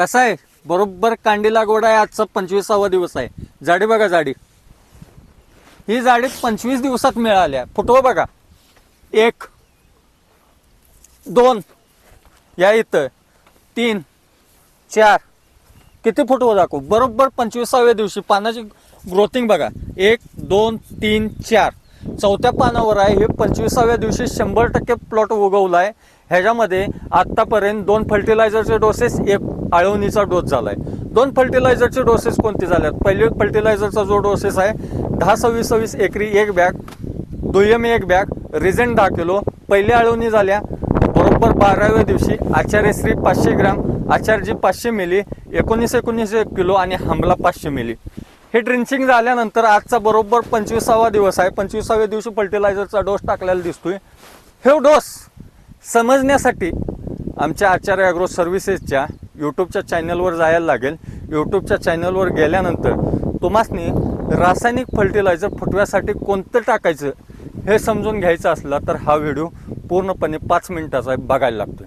कसं आहे? बरोबर कांडी लागवड आहे आजचा पंचवीसावा दिवस आहे. जाडी बघा जाडी ही जाडी पंचवीस दिवसात मिळाल्या फुटवं बघा. एक दोन या इथं. तीन चार. किती फुटवं दाखवू? बरोबर पंचवीसाव्या दिवशी पानाची ग्रोथिंग बघा. एक दोन तीन चार. चौथ्या पानावर आहे. हे पंचवीसाव्या दिवशी शंभर टक्के प्लॉट उगवलाय. ह्याच्यामध्ये आत्तापर्यंत दोन फर्टिलायझरचे डोसेस एक आळवणीचा डोस झालाय. दोन फर्टिलायझरचे डोसेस कोणते झाल्यात? पहिले फर्टिलायझरचा जो डोसेस आहे दहा सव्वीस सव्वीस एकरी एक बॅग दुय्यम एक बॅग रिझेंट दहा किलो पहिल्या आळवणी झाल्या. बरोबर बाराव्या दिवशी आचार्यश्री पाचशे ग्राम आचार्यजी पाचशे मिली एकोणीस एकोणीस एक किलो आणि हमला पाचशे मिली. हे ड्रिंचिंग झाल्यानंतर आजचा बरोबर पंचवीसावा दिवस आहे. पंचवीसाव्या दिवशी फर्टिलायझरचा डोस टाकलेला दिसतोय. हे डोस समजण्यासाठी आमच्या आचार्य ॲग्रो सर्व्हिसेसच्या यूट्यूबच्या चॅनलवर जायला लागेल. यूट्यूबच्या चॅनलवर गेल्यानंतर तुम्हासनी रासायनिक फर्टिलायझर फुटव्यासाठी कोणतं टाकायचं हे समजून घ्यायचं असलं तर हा व्हिडिओ पूर्णपणे पाच मिनिटाचा आहे, बघायला लागतोय.